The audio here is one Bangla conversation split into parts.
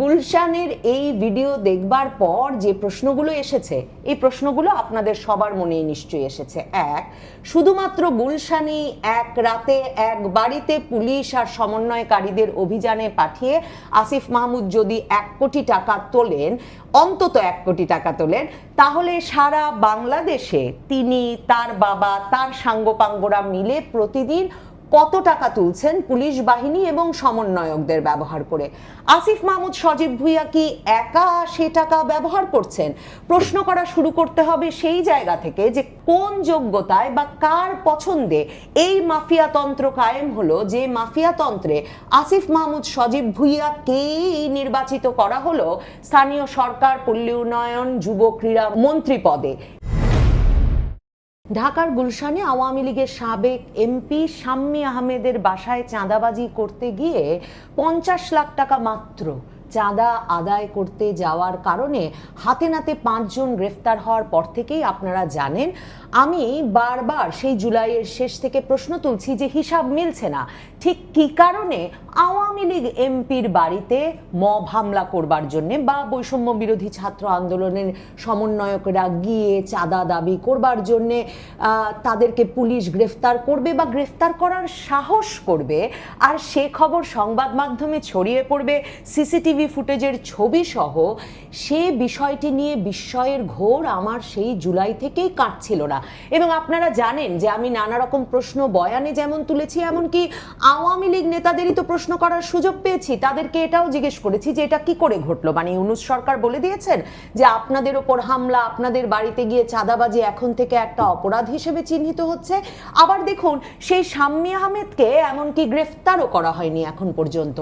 গুলশানের এই ভিডিও দেখবার পর যে প্রশ্নগুলো এসেছে, এই প্রশ্নগুলো আপনাদের সবার মনে নিশ্চয়ই এসেছে। এক, শুধুমাত্র গুলশানেই এক রাতে এক বাড়িতে পুলিশ আর সমন্বয়কারীদের অভিযানে পাঠিয়ে আসিফ মাহমুদ যদি এক কোটি টাকা তোলেন, অন্তত এক কোটি টাকা তোলেন, তাহলে সারা বাংলাদেশে তিনি তার বাবা, তার সাঙ্গপাঙ্গরা মিলে প্রতিদিন কত টাকা তুলছেন পুলিশ বাহিনী এবং সমন্বয়কদের ব্যবহার করে? আসিফ মাহমুদ, সজীব ভুইয়া কি একা সে টাকা ব্যবহার করছেন? প্রশ্ন করা শুরু করতে হবে সেই জায়গা থেকে যে কোন যোগ্যতায় বা কার পছন্দে এই মাফিয়াতন্ত্র কায়েম হলো, যে মাফিয়াতন্ত্রে আসিফ মাহমুদ, সজীব ভুইয়াকেই নির্বাচিত করা হলো? স্থানীয় সরকার, পল্লী উন্নয়ন, যুব ক্রীড়া মন্ত্রী পদে। ঢাকার গুলশানে আওয়ামী লীগের সাবেক এমপি শাম্মী আহমেদের বাসায় চাঁদাবাজি করতে গিয়ে পঞ্চাশ লাখ টাকা মাত্র চাঁদা আদায় করতে যাওয়ার কারণে হাতে নাতে পাঁচজন গ্রেফতার হওয়ার পর থেকেই আপনারা জানেন, আমি বারবার সেই জুলাইয়ের শেষ থেকে প্রশ্ন তুলছি যে হিসাব মিলছে না। ঠিক কি কারণে? আওয়ামী লীগ এমপির বাড়িতে মব হামলা করবার জন্যে বা বৈষম্য বিরোধী ছাত্র আন্দোলনের সমন্বয়করা গিয়ে চাঁদা দাবি করবার জন্যে তাদেরকে পুলিশ গ্রেফতার করবে বা গ্রেফতার করার সাহস করবে, আর সে খবর সংবাদ মাধ্যমে ছড়িয়ে পড়বে, সিসিটিভি ফুটেজের ছবি সহ সে বিষয়টি নিয়ে বিস্ময়ের ঘোর আমার সেই জুলাই থেকেই কাটছিল না। এবং আপনারা জানেন যে আমি নানা রকম প্রশ্ন বয়ানে যেমন তুলেছি, এমনকি আওয়ামী লীগ নেতাদেরই তো প্রশ্ন করার সুযোগ পেয়েছি। তাদেরকে এটাও জিজ্ঞেস করেছি যে এটা কি করে ঘটলো? মানে ইউনুস সরকার বলে দিয়েছেন যে আপনাদের ওপর হামলা, আপনাদের বাড়িতে গিয়ে চাঁদাবাজি, এখন থেকে একটা অপরাধ হিসেবে চিহ্নিত হচ্ছে। আবার দেখুন, সেই শাম্মী আহমেদকে এমনকি গ্রেফতারও করা হয়নি এখন পর্যন্ত।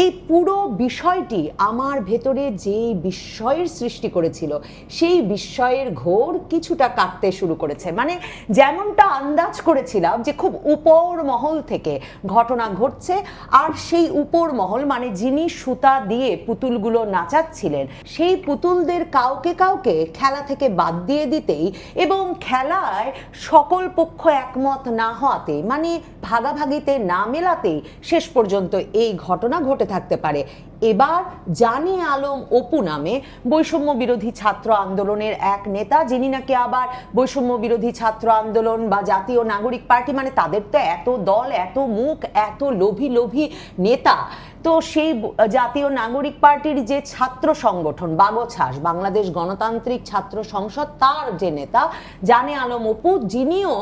এই পুরো বিষয়টি আমার ভেতরে যে বিস্ময়ের সৃষ্টি করেছিল, সেই বিস্ময়ের ঘোর কিছুটা কাটতে শুরু করেছে। মানে যেমনটা আন্দাজ করেছিলাম যে খুব উপর মহল থেকে ঘটনা ঘটছে, আর সেই উপর মহল মানে যিনি সুতা দিয়ে পুতুলগুলো নাচাচ্ছিলেন, সেই পুতুলদের কাউকে কাউকে খেলা থেকে বাদ দিয়ে দিতেই এবং খেলায় সকল পক্ষ একমত না হওয়াতে মানে ভাগাভাগিতে না মেলাতেই শেষ পর্যন্ত এই ঘটনা ঘটে থাকতে পারে। এবার জানি আলম অপু নামে বৈষম্য বিরোধী ছাত্র আন্দোলনের এক নেতা, যিনি নাকি আবার বৈষম্য বিরোধী ছাত্র আন্দোলন বা জাতীয় নাগরিক পার্টি মানে তাদের তো এত দল, এত মুখ, এত লোভী লোভী নেতা। তো সেই জাতীয় নাগরিক পার্টির যে ছাত্র সংগঠন বাগছাস বাংলাদেশ গণতান্ত্রিক ছাত্র সংসদ, তার যে নেতা, জানে আলম অপু, যিনিও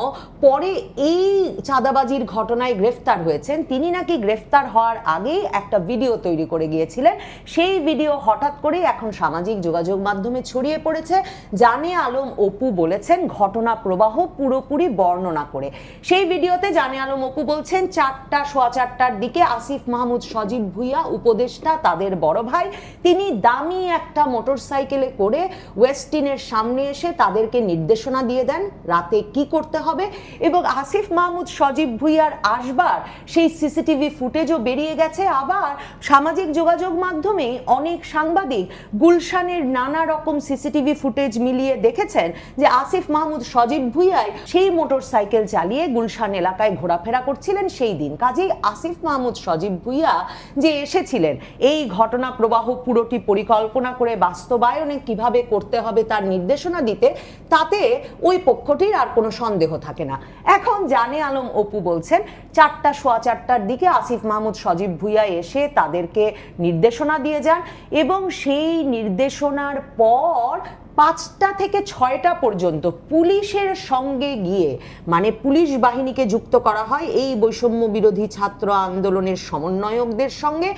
পরে এই চাঁদাবাজির ঘটনায় গ্রেফতার হয়েছেন। তিনি নাকি গ্রেফতার হওয়ার আগেই একটা ভিডিও তৈরি করে গিয়েছিলেন। সেই ভিডিও হঠাৎ করেই এখন সামাজিক যোগাযোগ মাধ্যমে ছড়িয়ে পড়েছে। জানে আলম অপু বলেছেন, ঘটনা প্রবাহ পুরোপুরি বর্ণনা করে। সেই ভিডিওতে জানে আলম অপু বলছেন, চারটা সোয়া চারটার দিকে আসিফ মাহমুদ সজীব ভুইয়া উপদেষ্টা তাদের বড় ভাই। তিনি দামি একটা মোটরসাইকেলে করে ওয়েস্টিনের সামনে এসে তাদেরকে নির্দেশনা দিয়ে দেন রাতে কি করতে হবে। এবং আসিফ মাহমুদ, সজীব ভুইয়ার আসবার সেই সিসিটিভি ফুটেজও বেরিয়ে গেছে। আবার সামাজিক যোগাযোগ মাধ্যমে অনেক সাংবাদিক গুলশানের নানা রকম সিসিটিভি ফুটেজ মিলিয়ে দেখেছেন যে আসিফ মাহমুদ, সজীব ভুইয়াই সেই মোটরসাইকেল চালিয়ে গুলশান এলাকায় ঘোরাফেরা করছিলেন সেই দিন। কাজেই আসিফ মাহমুদ, সজীব ভুইয়া যে এসেছিলেন। এই ঘটনা প্রবাহ পুরোটি পরিকল্পনা করে বাস্তবায়নে কীভাবে করতে হবে তার নির্দেশনা দিতে, তাতে ওই পক্ষটির আর কোনো সন্দেহ থাকে না। এখন জানে আলম অপু বলছেন, চারটা সোয়া চারটার দিকে আসিফ মাহমুদ, সজীব ভুইয়া এসে তাদেরকে নির্দেশনা দিয়ে যান এবং সেই নির্দেশনার পর পাঁচটা থেকে ছয়টা পর্যন্ত পুলিশের সঙ্গে গিয়ে মানে পুলিশ বাহিনীকে যুক্ত করা হয় এই বৈষম্য বিরোধী ছাত্র আন্দোলনের সমন্বয়কদের সঙ্গে।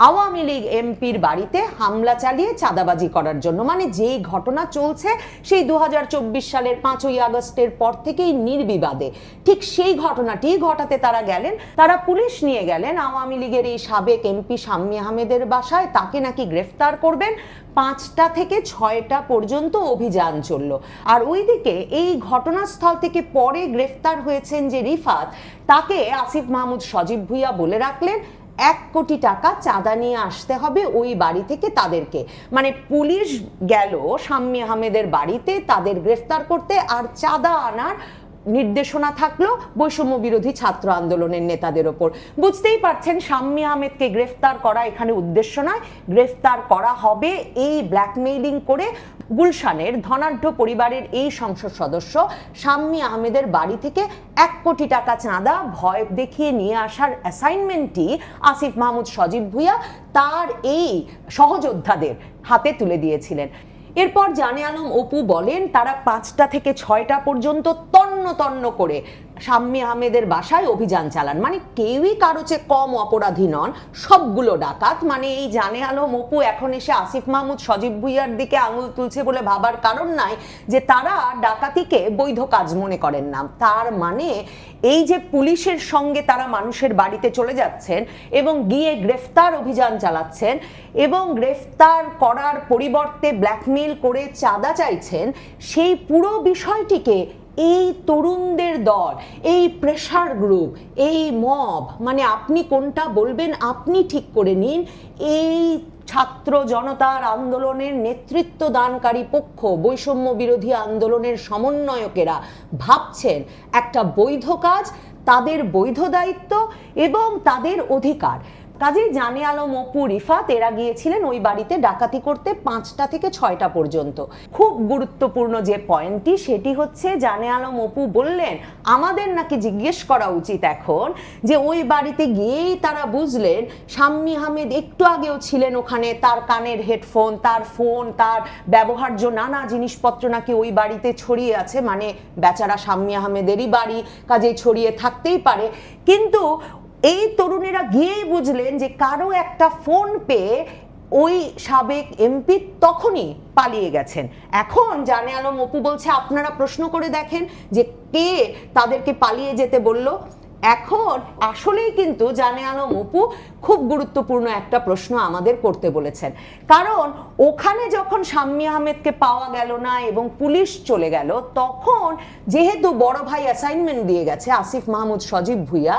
আওয়ামী লীগ এমপির বাড়িতে হামলা চালিয়ে চাঁদাবাজি করার জন্য মানে যেই ঘটনা চলছে সেই দু হাজার চব্বিশ সালের পাঁচই আগস্টের পর থেকেই নির্বিবাদে। ঠিক সেই ঘটনাটি ঘটাতে তারা গেলেন, তারা পুলিশ নিয়ে গেলেন, আওয়ামী লীগের এই সাবেক এমপি শাম্মী আহমেদের বাসায়, তাকে নাকি গ্রেফতার করবেন। পাঁচটা থেকে ছয়টা পর্যন্ত অভিযান চলল। আর ওইদিকে এই ঘটনাস্থল থেকে পরে গ্রেফতার হয়েছেন যে রিফাত, তাকে আসিফ মাহমুদ সজীব ভুইয়া বলে রাখলেন। এক কোটি টাকা চাঁদা নিয়ে আসতে হবে ওই বাড়ি থেকে তাদেরকে। মানে পুলিশ গেল শাম্মী আহমেদের বাড়িতে তাদের গ্রেফতার করতে আর চাঁদা আনার নির্দেশনা থাকল বৈষম্য বিরোধী ছাত্র আন্দোলনের নেতাদের ওপর। বুঝতেই পারছেন শাম্মী আহমেদকে গ্রেফতার করা এখানে উদ্দেশ্য নয়। গ্রেফতার করা হবে এই ব্ল্যাকমেইলিং করে গুলশানের ধনাঢ্য পরিবারের এই সংসদ সদস্য শাম্মী আহমেদের বাড়ি থেকে এক কোটি টাকা চাঁদা ভয় দেখিয়ে নিয়ে আসার অ্যাসাইনমেন্টটি আসিফ মাহমুদ সজীব ভুইয়া তার এই সহযোদ্ধাদের হাতে তুলে দিয়েছিলেন। এরপর জানে আলম অপু বলেন তারা পাঁচটা থেকে ছয়টা পর্যন্ত তন্ন তন্ন করে শাম্মী আহমেদের বাসায় অভিযান চালান। মানে কেউই কারও চেয়ে কম অপরাধী নন, সবগুলো ডাকাত। মানে এই জানে আলো অপু এখন এসে আসিফ মাহমুদ, সজীব ভুইয়ার দিকে আঙুল তুলছে বলে ভাবার কারণ নাই যে তারা ডাকাতিকে বৈধ কাজ মনে করেন না। তার মানে এই যে পুলিশের সঙ্গে তারা মানুষের বাড়িতে চলে যাচ্ছেন এবং গিয়ে গ্রেফতার অভিযান চালাচ্ছেন এবং গ্রেফতার করার পরিবর্তে ব্ল্যাকমেইল করে চাঁদা চাইছেন, সেই পুরো বিষয়টিকে এই তরুণদের দল, এই প্রেশার গ্রুপ এই মব মানে আপনি কোনটা বলবেন আপনি ঠিক করে নিন। এই ছাত্র জনতার আন্দোলনের নেতৃত্ব দানকারী পক্ষ, বৈষম্য বিরোধী আন্দোলনের সমন্বয়কেরা ভাবছেন একটা বৈধ কাজ, তাদের বৈধ দায়িত্ব এবং তাদের অধিকার। কাজেই জানে আলম অপু রিফাত এরা গিয়েছিলেন ওই বাড়িতে ডাকাতি করতে পাঁচটা থেকে ছয়টা পর্যন্ত। খুব গুরুত্বপূর্ণ যে পয়েন্টটি, সেটি হচ্ছে জানে আলম অপু বললেন, আমাদের নাকি জিজ্ঞেস করা উচিত এখন যে ওই বাড়িতে গিয়েই তারা বুঝলেন, শাম্মী আহমেদ একটু আগেও ছিলেন ওখানে, তার কানের হেডফোন, তার ফোন, তার ব্যবহার্য নানা জিনিসপত্র নাকি ওই বাড়িতে ছড়িয়ে আছে। মানে বেচারা শাম্মী আহমেদেরই বাড়ি, কাজেই ছড়িয়ে থাকতেই পারে। কিন্তু এই তরুণেরা গিয়েই বুঝলেন যে কারও একটা ফোন পেয়ে ওই সাবেক এমপি তখনই পালিয়ে গেছেন। এখন জানে আলম, অপু বলছে, আপনারা প্রশ্ন করে দেখেন যে কে তাদেরকে পালিয়ে যেতে বলল? এখন আসলেই কিন্তু জানে আলম, অপু খুব গুরুত্বপূর্ণ একটা প্রশ্ন আমাদের করতে বলেছেন। কারণ ওখানে যখন শাম্মী আহমেদকে পাওয়া গেল না এবং পুলিশ চলে গেল, তখন যেহেতু বড় ভাই অ্যাসাইনমেন্ট দিয়ে গেছে, আসিফ মাহমুদ সজীব ভুইয়া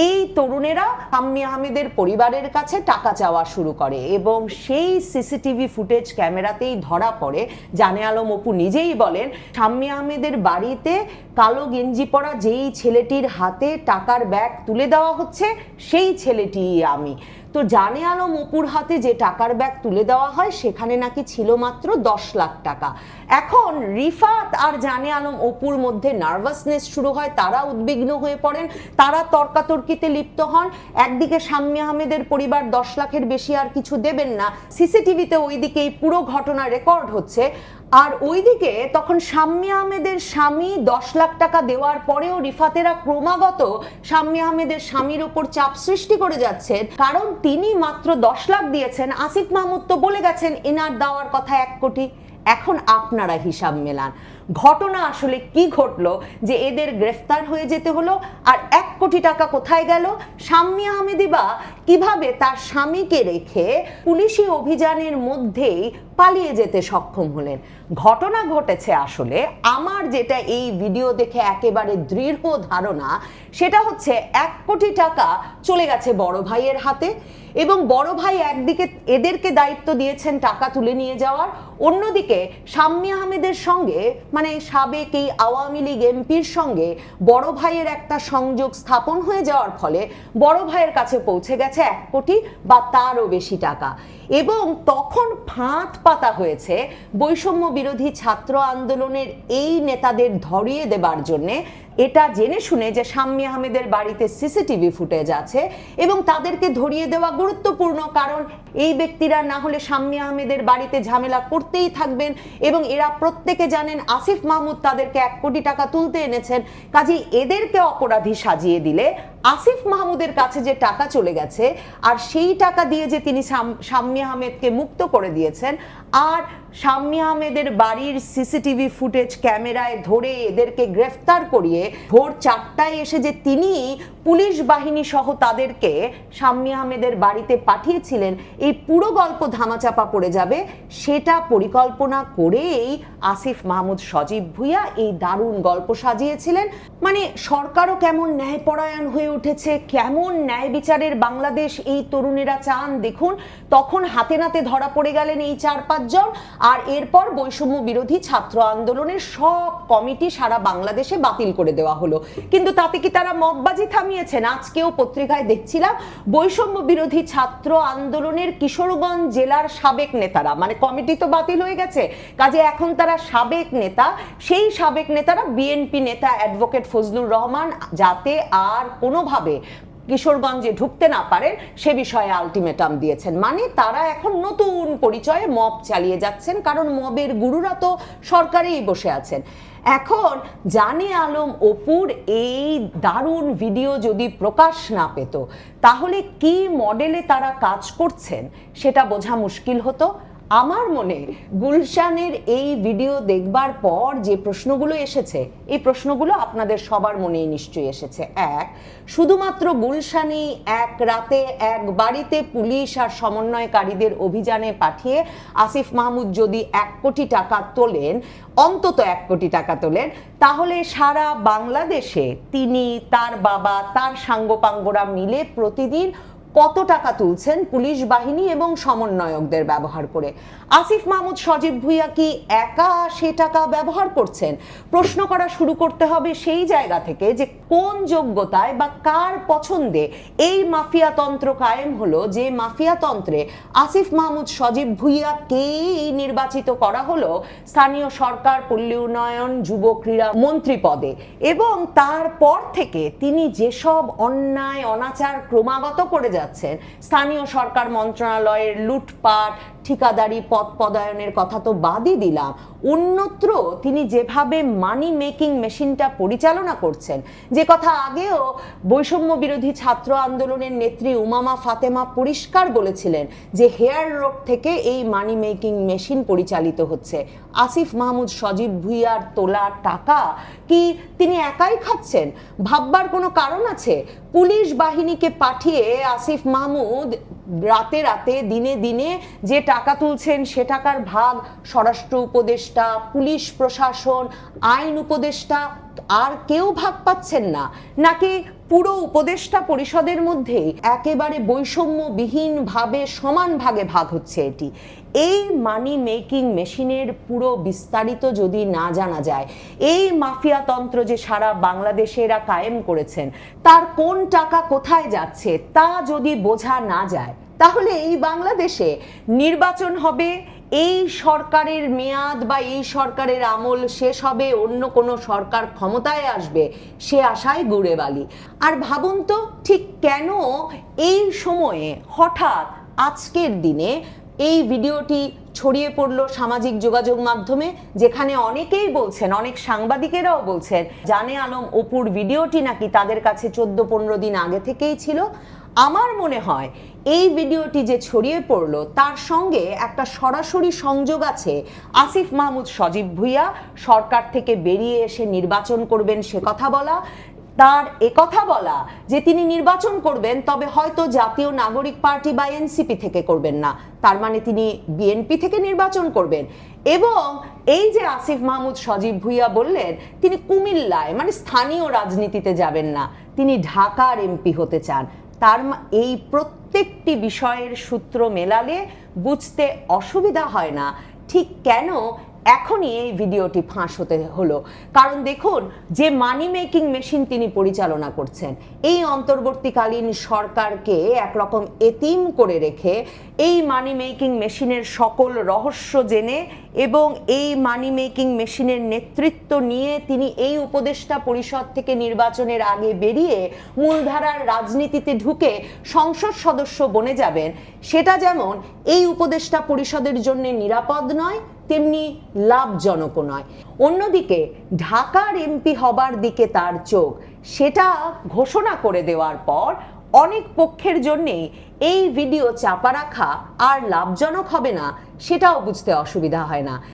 এই তরুণেরা আম্মি আহমেদের পরিবারের কাছে টাকা চাওয়া শুরু করে এবং সেই সিসিটিভি ফুটেজ ক্যামেরাতেই ধরা পড়ে। জানে আলম অপু নিজেই বলেন শাম্মী আহমেদের বাড়িতে কালো গেঞ্জি পরা যেই ছেলেটির হাতে টাকার ব্যাগ তুলে দেওয়া হচ্ছে, সেই ছেলেটি আমি। তো জানে আলম অপুর হাতে যে টাকার ব্যাগ তুলে দেওয়া হয়, সেখানে নাকি ছিল মাত্র দশ লাখ টাকা। এখন রিফাত আর জানে আলম অপুর মধ্যে নার্ভাসনেস শুরু হয়, তারা উদ্বিগ্ন হয়ে পড়েন, তারা তর্কাতর্কিতে লিপ্ত হন। একদিকে শাম্মী আহমেদের পরিবার দশ লাখের বেশি আর কিছু দেবেন না, সিসিটিভিতে ওইদিকে এই পুরো ঘটনা রেকর্ড হচ্ছে। আর ওইদিকে তখন শাম্মী আহমেদের স্বামী দশ লাখ টাকা দেওয়ার পরেও রিফাতেরা ক্রমাগত শাম্মী আহমেদের স্বামীর ওপর চাপ সৃষ্টি করে যাচ্ছেন। কারণ তিনি মাত্র দশ লাখ দিয়েছেন। আসিফ মাহমুদ তো বলে গেছেন, এনার দেওয়ার কথা এক কোটি। এখন আপনারা হিসাব মেলান। ঘটনা আসলে কি ঘটলো? যে এদের গ্রেফতার হয়ে যেতে হলো, আর এক কোটি টাকা কোথায় গেল? শাম্মী আহমেদি বা কীভাবে তার স্বামীকে রেখে পুলিশি অভিযানের মধ্যেই পালিয়ে যেতে সক্ষম হলেন? ঘটনা ঘটেছে আসলে। আমার যেটা এই ভিডিও দেখে একেবারে দৃঢ় ধারণা, সেটা হচ্ছে এক কোটি টাকা চলে গেছে বড় ভাইয়ের হাতে এবং বড় ভাই একদিকে এদেরকে দায়িত্ব দিয়েছেন টাকা তুলে নিয়ে যাওয়ার, অন্যদিকে শাম্মী আহমেদের সঙ্গে মানে সাবেক এই আওয়ামী লীগ এমপির সঙ্গে বড় ভাইয়ের একটা সংযোগ স্থাপন হয়ে যাওয়ার ফলে বড় ভাইয়ের কাছে পৌঁছে গেছে এক কোটি বা তারও বেশি টাকা। এবং তখন ফাঁদ পাতা হয়েছে বৈষম্য বিরোধী ছাত্র আন্দোলনের এই নেতাদের ধরিয়ে দেবার জন্যে এটা জেনে শুনে যে শাম্মী আহমেদের বাড়িতে সিসিটিভি ফুটেজ আছে এবং তাদেরকে ধরিয়ে দেওয়া গুরুত্বপূর্ণ কারণ, এই ব্যক্তিরা না হলে শাম্মী আহমেদের বাড়িতে ঝামেলা করতেই থাকবেন এবং এরা প্রত্যেকে জানেন আসিফ মাহমুদ তাদেরকে এক কোটি টাকা তুলতে এনেছেন। কাজেই এদেরকে অপরাধী সাজিয়ে দিলে আসিফ মাহমুদের কাছে যে টাকা চলে গেছে আর সেই টাকা দিয়ে যে তিনি শাম- শাম্মী আহমেদকে মুক্ত করে দিয়েছেন, আর শাম্মী আহমেদের বাড়ির সিসিটিভি ফুটেজ ক্যামেরায় ধরে এদেরকে গ্রেফতার করিয়ে ভোর চারটায় এসে যে তিনি পুলিশ বাহিনী সহ তাদেরকে শাম্মী আহমেদের বাড়িতে পাঠিয়েছিলেন, এই পুরো গল্প ধামাচাপা পড়ে যাবে। সেটা পরিকল্পনা করেই আসিফ মাহমুদ সজীব ভুইয়া এই দারুণ গল্প সাজিয়েছিলেন। মানে সরকারও কেমন ন্যায়পরায়ণ হয়ে উঠেছে, কেমন ন্যায় বিচারের বাংলাদেশ এই তরুণেরা চান, দেখুন, তখন হাতে নাতে ধরা পড়ে গেলেন এই চার পাঁচজন। আর এরপর বৈষম্য বিরোধী ছাত্র আন্দোলনের সব কমিটি সারা বাংলাদেশে বাতিল করে দেওয়া হলো। কিন্তু তাতে কি তারা মগবাজি থামিয়েছেন? আজকেও পত্রিকায় দেখছিলাম, বৈষম্য বিরোধী ছাত্র আন্দোলনের কিশোরগঞ্জ জেলার সাবেক নেতারা মানে কমিটি তো বাতিল হয়ে গেছে, কাজে এখন তারা সাবেক নেতা। সেই সাবেক নেতারা বিএনপি নেতা অ্যাডভোকেট ফজলুর রহমান, যাতে আর কোনোভাবে কিশোরগঞ্জে ঢুকতে না পারেন, সে বিষয়ে আলটিমেটাম দিয়েছেন। মানে তারা এখন নতুন পরিচয়ে মব চালিয়ে যাচ্ছেন, কারণ মবের গুরুরা তো সরকারেই বসে আছেন। এখন জানে আলম অপুর এই দারুণ ভিডিও যদি প্রকাশ না পেত, তাহলে কি মডেলে তারা কাজ করছেন, সেটা বোঝা মুশকিল হতো? আমার মনে গুলশানের এই ভিডিও দেখবার পর যে প্রশ্নগুলো এসেছে, এই প্রশ্নগুলো আপনাদের সবার মনেই নিশ্চয়ই এসেছে। এক, শুধুমাত্র গুলশানেই এক রাতে এক বাড়িতে পুলিশ আর সমন্বয়কারীদের অভিযানে পাঠিয়ে আসিফ মাহমুদ যদি এক কোটি টাকা তোলেন, অন্তত এক কোটি টাকা তোলেন, তাহলে সারা বাংলাদেশে তিনি, তার বাবা, তার সাঙ্গপাঙ্গরা মিলে প্রতিদিন কত টাকা তুলছেন পুলিশ বাহিনী এবং সমন্বয়কদের ব্যবহার করে? আসিফ মাহমুদ, সজীব ভুইয়া কি একা সে টাকা ব্যবহার করছেন? প্রশ্ন করা শুরু করতে হবে সেই জায়গা থেকে যে কোন যোগ্যতায় বা কার পছন্দে এই মাফিয়াতন্ত্র কায়েম হলো, যে মাফিয়াতন্ত্রে আসিফ মাহমুদ, সজীব ভুইয়াকেই নির্বাচিত করা হলো? স্থানীয় সরকার, পল্লী উন্নয়ন, যুব ক্রীড়া মন্ত্রী পদে। এবং তারপর থেকে তিনি যেসব অন্যায়, অনাচার ক্রমাগত করে যাচ্ছেন। স্থানীয় সরকার মন্ত্রণালয়ের লুটপাট ঠিকাদারি, পদ পদায়নের কথা তো বাদই দিলাম। অন্যত্র তিনি যেভাবে মানি মেকিং মেশিনটা পরিচালনা করছেন, যে কথা আগেও বৈষম্য বিরোধী ছাত্র আন্দোলনের নেত্রী উমামা ফাতেমা পরিষ্কার বলেছিলেন যে হেয়ার রোড থেকে এই মানি মেকিং মেশিন পরিচালিত হচ্ছে। আসিফ মাহমুদ, সজীব ভুইয়ার তোলা টাকা কি তিনি একাই খাচ্ছেন? ভাববার কোনো কারণ আছে? পুলিশ বাহিনীকে পাঠিয়ে আসিফ মাহমুদ রাতে রাতে, দিনে দিনে যে টাকা তুলছেন, সে টাকার ভাগ স্বরাষ্ট্র উপদেষ্টা, পুলিশ প্রশাসন, আইন উপদেষ্টা, আর কেউ ভাগ পাচ্ছেন না। নাকি পুরো উপদেষ্টা পরিষদের মধ্যেই একেবারে বৈষম্যবিহীন ভাবে সমান ভাগে ভাগ হচ্ছে এটি? এই মানি মেকিং মেশিনের পুরো বিস্তারিত যদি না জানা যায়, এই মাফিয়াতন্ত্র যে সারা বাংলাদেশে এরা কায়েম করেছেন, তার কোন টাকা কোথায় যাচ্ছে তা যদি বোঝা না যায় তাহলে এই বাংলাদেশে নির্বাচন হবে, এই সরকারের মেয়াদ বা এই সরকারের আমল শেষ হবে, অন্য কোনো সরকার ক্ষমতায় আসবে, সে আশায় গুড়ে বালি। আর ভাবুন তো, ঠিক কেন এই সময়ে হঠাৎ আজকের দিনে এই ভিডিওটি ছড়িয়ে পড়ল সামাজিক যোগাযোগ মাধ্যমে, যেখানে অনেকেই বলছেন, অনেক সাংবাদিকেরাও বলছেন, জানে আলম অপুর ভিডিওটি নাকি তাদের কাছে চোদ্দ পনেরো দিন আগে থেকেই ছিল। আমার মনে হয় এই ভিডিওটি যে ছড়িয়ে পড়ল, তার সঙ্গে একটা সরাসরি সংযোগ আছে আসিফ মাহমুদ সজীব ভুইয়া। সরকার থেকে বেরিয়ে এসে নির্বাচন করবেন সে কথা বলা। তার একথা বলা যে তিনি নির্বাচন করবেন, তবে হয়তো জাতীয় নাগরিক পার্টি বা এনসিপি থেকে করবেন না। তার মানে তিনি বিএনপি থেকে নির্বাচন করবেন। এবং এই যে আসিফ মাহমুদ সজীব ভুইয়া বললেন, তিনি কুমিল্লায় মানে স্থানীয় রাজনীতিতে যাবেন না। তিনি ঢাকার এমপি হতে চান। তার এই প্রত্যেকটি বিষয়ের সূত্র মেলালে বুঝতে অসুবিধা হয় না। ঠিক কেন এখনই এই ভিডিওটি ফাঁস হতে হলো। কারণ দেখুন, যে মানি মেকিং মেশিন তিনি পরিচালনা করছেন, এই অন্তর্বর্তীকালীন সরকারকে একরকম এতিম করে রেখে এই মানি মেকিং মেশিনের সকল রহস্য জেনে এবং এই মানি মেকিং মেশিনের নেতৃত্ব নিয়ে তিনি এই উপদেষ্টা পরিষদ থেকে নির্বাচনের আগে বেরিয়ে মূলধারার রাজনীতিতে ঢুকে সংসদ সদস্য বনে যাবেন, সেটা যেমন এই উপদেষ্টা পরিষদের জন্য নিরাপদ নয় তেমনি লাভজনকও নয়। অন্যদিকে ঢাকার এমপি হবার দিকে তার চোখ, সেটা ঘোষণা করে দেওয়ার পর অনেক পক্ষের জন্যেই এই ভিডিও চাপা রাখা আর লাভজনক হবে না, সেটাও বুঝতে অসুবিধা হয় না।